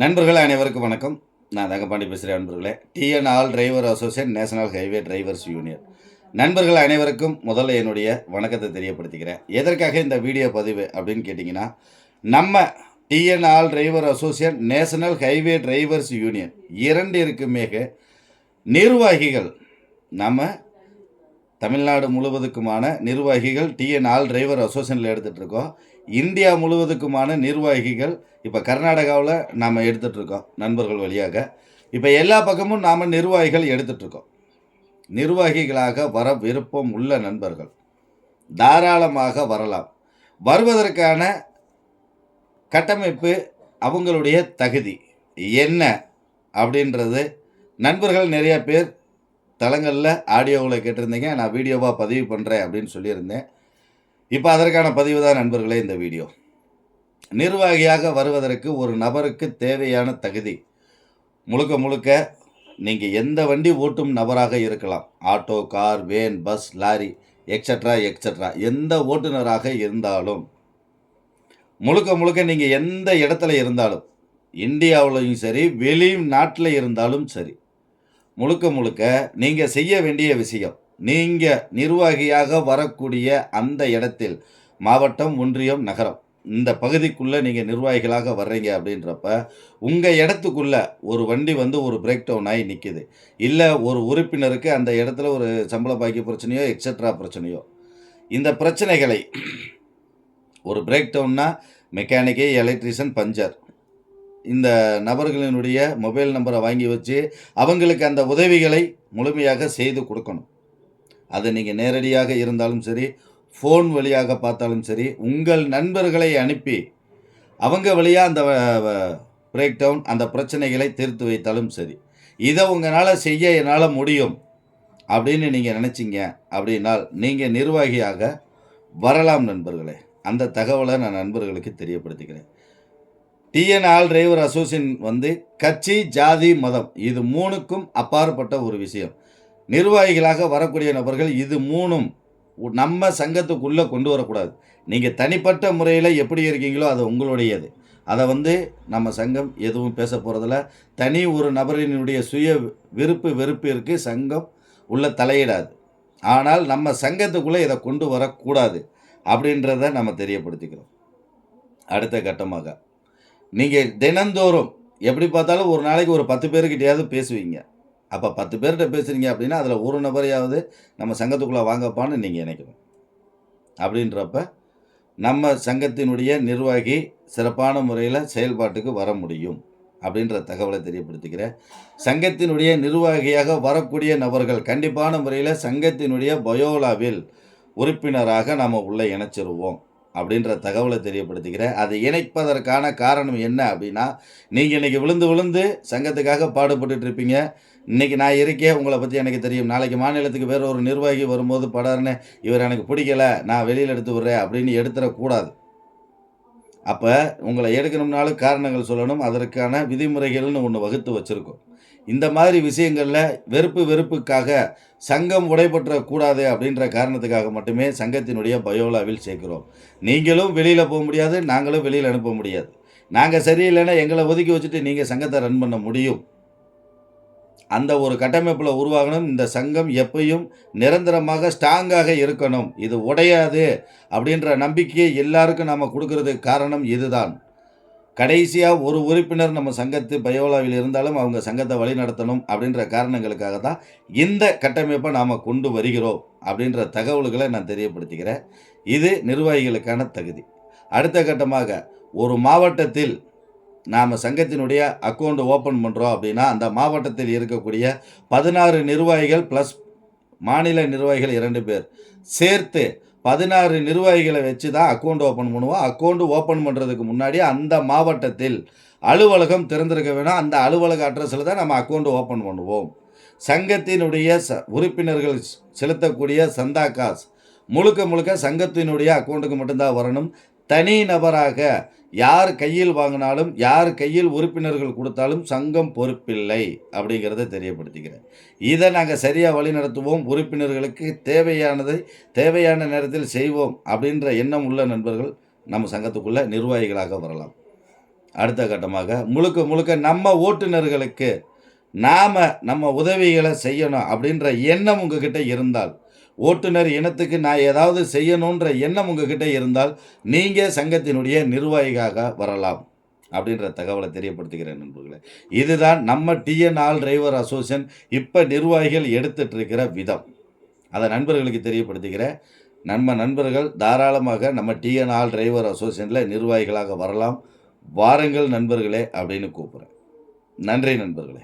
நண்பர்கள் அனைவருக்கும் வணக்கம். நான் தங்கப்பாண்டி பேசுகிறேன் நண்பர்களே TN all driver associate national highway drivers union நண்பர்கள் அனைவருக்கும் முதல்ல என்னுடைய வணக்கத்தை தெரியப்படுத்திக்கிறேன். எதற்காக இந்த வீடியோ பதிவு அப்படின்னு கேட்டிங்கன்னா நம்ம TN all driver associate national highway drivers union இரண்டிற்குமே நிர்வாகிகள் நம்ம தமிழ்நாடு முழுவதுக்குமான நிர்வாகிகள் டிஎன் ஆல் டிரைவர் அசோசியேஷனில் எடுத்துகிட்டு இருக்கோம் இந்தியா முழுவதுக்குமான நிர்வாகிகள் இப்போ கர்நாடகாவில் நாம் எடுத்துகிட்டு இருக்கோம் நண்பர்கள் வழியாக. இப்போ எல்லா பக்கமும் நாம் நிர்வாகிகள் எடுத்துகிட்ருக்கோம் நிர்வாகிகளாக வர விருப்பம் உள்ள நண்பர்கள் தாராளமாக வரலாம். வருவதற்கான கட்டமைப்பு அவங்களுடைய தகுதி. என்ன? அப்படின்றது நண்பர்கள் நிறைய பேர் தளங்களில் ஆடியோவில் கேட்டிருந்தீங்க. நான் வீடியோவாக பதிவு பண்ணுறேன் அப்படின்னு சொல்லியிருந்தேன். இப்போ அதற்கான பதிவு தான் நண்பர்களே இந்த வீடியோ நிர்வாகியாக வருவதற்கு ஒரு நபருக்கு தேவையான தகுதி. முழுக்க முழுக்க நீங்கள் எந்த வண்டி ஓட்டும் நபராக இருக்கலாம். Auto car van bus lorry extra extra எந்த ஓட்டுநராக இருந்தாலும் முழுக்க முழுக்க நீங்கள் எந்த இடத்துல இருந்தாலும் இந்தியாவிலையும் சரி வெளி நாட்டில் இருந்தாலும் சரி முழுக்க முழுக்க நீங்கள் செய்ய வேண்டிய விஷயம். நீங்கள் நிர்வாகியாக வரக்கூடிய அந்த இடத்தில் மாவட்டம் ஒன்றியம் நகரம். இந்த பகுதிக்குள்ளே நீங்கள் நிர்வாகிகளாக வர்றீங்க அப்படின்றப்ப உங்கள் இடத்துக்குள்ளே ஒரு வண்டி வந்து ஒரு பிரேக் டவுன் ஆகி நிற்கிது இல்லை ஒரு உறுப்பினருக்கு அந்த இடத்துல ஒரு சம்பள பாக்கி பிரச்சனையோ எக்ஸட்ரா பிரச்சனையோ. இந்த பிரச்சனைகளை ஒரு பிரேக் டவுன்னா மெக்கானிக்கு எலக்ட்ரிஷியன் பஞ்சர் இந்த நபர்களினுடைய மொபைல் நம்பரை வாங்கி வச்சு அவங்களுக்கு அந்த உதவிகளை முழுமையாக செய்து கொடுக்கணும். அது நீங்கள் நேரடியாக இருந்தாலும் சரி ஃபோன் வழியாக பார்த்தாலும் சரி உங்கள் நண்பர்களை அனுப்பி அவங்க வழியாக அந்த பிரேக் டவுன் அந்த பிரச்சனைகளை தீர்த்து வைத்தாலும் சரி இதை உங்களால் செய்ய என்னால் முடியும் அப்படின்னு நீங்கள் நினச்சிங்க அப்படின்னால் நீங்கள் நிர்வாகியாக வரலாம் நண்பர்களே. அந்த தகவலை நான் நண்பர்களுக்கு தெரியப்படுத்திக்கிறேன். டிஎன் ஆல் டிரைவர் அசோசியேஷன் வந்து கட்சி ஜாதி மதம் இது மூணுக்கும் அப்பாற்பட்ட ஒரு விஷயம். நிர்வாகிகளாக வரக்கூடிய நபர்கள் இது மூணும் நம்ம சங்கத்துக்குள்ளே கொண்டு வரக்கூடாது. நீங்கள் தனிப்பட்ட முறையில் எப்படி இருக்கீங்களோ அது உங்களுடையது. அதை வந்து நம்ம சங்கம் எதுவும் பேச போகிறதில்ல தனி ஒரு நபரினுடைய சுய விருப்பு வெறுப்பிற்கு சங்கம் உள்ள தலையிடாது. ஆனால் நம்ம சங்கத்துக்குள்ளே இதை கொண்டு வரக்கூடாது அப்படின்றத நம்ம தெரியப்படுத்திக்கிறோம். அடுத்த கட்டமாக. நீங்கள் தினந்தோறும் எப்படி பார்த்தாலும் ஒரு நாளைக்கு ஒரு பத்து பேருக்கிட்டையாவது பேசுவீங்க. அப்போ பத்து பேர்கிட்ட பேசுகிறீங்க அப்படின்னா அதில் ஒரு நபரையாவது நம்ம சங்கத்துக்குள்ளே வாங்கப்பான்னு நீங்கள் நினைக்கணும். அப்படின்றப்ப நம்ம சங்கத்தினுடைய நிர்வாகி சிறப்பான முறையில் செயல்பாட்டுக்கு வர முடியும் அப்படின்ற தகவலை தெரியப்படுத்திக்கிறேன் சங்கத்தினுடைய நிர்வாகியாக வரக்கூடிய நபர்கள் கண்டிப்பான முறையில் சங்கத்தினுடைய பயோலாவில் உறுப்பினராக நாம் உள்ளே இணைச்சிருவோம். அப்படின்ற தகவலை தெரியப்படுத்திக்கிறேன். அதை இணைப்பதற்கான காரணம் என்ன அப்படின்னா நீங்கள் இன்றைக்கி விழுந்து விழுந்து சங்கத்துக்காக பாடுபட்டுட்டு இருப்பீங்க. இன்றைக்கி நான் இருக்கேன் உங்களை பற்றி எனக்கு தெரியும். நாளைக்கு மாநிலத்துக்கு வேறு ஒரு நிர்வாகி வரும்போது படாருன்னு இவர் எனக்கு பிடிக்கல நான் வெளியில் எடுத்து விட்றேன் அப்படின்னு எடுத்துடக்கூடாது அப்போ உங்களை எடுக்கணும்னாலும் காரணங்கள் சொல்லணும். அதற்கான விதிமுறைகள்னு ஒன்று வகுத்து வச்சுருக்கோம். இந்த மாதிரி விஷயங்களில் வெறுப்பு வெறுப்புக்காக சங்கம் உடைபற்றக்கூடாது அப்படின்ற காரணத்துக்காக மட்டுமே சங்கத்தினுடைய பயோலாவில் சேர்க்கிறோம். நீங்களும் வெளியில் போக முடியாது நாங்களும் வெளியில் அனுப்ப முடியாது. நாங்கள் சரியில்லைன்னா எங்களை ஒதுக்கி வச்சுட்டு நீங்கள் சங்கத்தை ரன் பண்ண முடியும். அந்த ஒரு கட்டமைப்பில் உருவாகணும். இந்த சங்கம் எப்பையும் நிரந்தரமாக ஸ்ட்ராங்காக இருக்கணும். இது உடையாது அப்படின்ற நம்பிக்கையை எல்லாருக்கும் நம்ம கொடுக்கறதுக்கு காரணம் இதுதான். கடைசியாக ஒரு உறுப்பினர் நம்ம சங்கத்து பயோலாவில் இருந்தாலும் அவங்க சங்கத்தை வழிநடத்தணும் அப்படின்ற காரணங்களுக்காக தான் இந்த கட்டமைப்பை நாம் கொண்டு வருகிறோம் அப்படின்ற தகவல்களை நான் தெரியப்படுத்திக்கிறேன். இது நிர்வாகிகளுக்கான தகுதி. அடுத்த கட்டமாக ஒரு மாவட்டத்தில் நாம் சங்கத்தினுடைய அக்கௌண்ட் ஓப்பன் பண்ணுறோம் அப்படின்னா அந்த மாவட்டத்தில் இருக்கக்கூடிய பதினாறு நிர்வாகிகள் ப்ளஸ் மாநில நிர்வாகிகள் இரண்டு பேர் சேர்த்து பதினாறு நிர்வாகிகளை வச்சு தான் அக்கௌண்ட் ஓப்பன் பண்ணுவோம். அக்கௌண்ட் ஓப்பன் பண்ணுறதுக்கு முன்னாடி அந்த மாவட்டத்தில் அலுவலகம் திறந்திருக்க வேணும். அந்த அலுவலக அட்ரஸில் தான் நம்ம அக்கௌண்ட் ஓப்பன் பண்ணுவோம். சங்கத்தினுடைய ச உறுப்பினர்கள் செலுத்தக்கூடிய சந்தா காசு முழுக்க முழுக்க சங்கத்தினுடைய அக்கௌண்ட்டுக்கு மட்டும்தான் வரணும். தனி நபராக யார் கையில் வாங்கினாலும் யார் கையில் உறுப்பினர்கள் கொடுத்தாலும் சங்கம் பொறுப்பில்லை அப்படிங்கிறத தெரியப்படுத்திக்கிறேன். இதை நாங்கள் சரியாக வழிநடத்துவோம் உறுப்பினர்களுக்கு தேவையானதை தேவையான நேரத்தில் செய்வோம் அப்படின்ற எண்ணம் உள்ள நண்பர்கள் நம்ம சங்கத்துக்குள்ளே நிர்வாகிகளாக வரலாம். அடுத்த கட்டமாக முழுக்க முழுக்க நம்ம ஓட்டுநர்களுக்கு நாம் நம்ம உதவிகளை செய்யணும் அப்படின்ற எண்ணம் உங்ககிட்ட இருந்தால் ஓட்டுநர் இனத்துக்கு நான் ஏதாவது செய்யணுன்ற எண்ணம் உங்ககிட்ட இருந்தால் நீங்கள் சங்கத்தினுடைய நிர்வாகியாக வரலாம் அப்படின்ற தகவலை தெரியப்படுத்துகிறேன் நண்பர்களே. இதுதான் நம்ம டிஎன் ஆல் டிரைவர் அசோசியேஷன் இப்போ நிர்வாகிகள் எடுத்துட்டு இருக்கிற விதம். அதை நண்பர்களுக்கு தெரியப்படுத்துகிறேன். நம்ம நண்பர்கள் தாராளமாக நம்ம டிஎன் ஆல் டிரைவர் அசோசியேஷனில் நிர்வாகிகளாக வரலாம். வாருங்கள் நண்பர்களே அப்படின்னு கூப்பிட்றேன். நன்றி நண்பர்களே.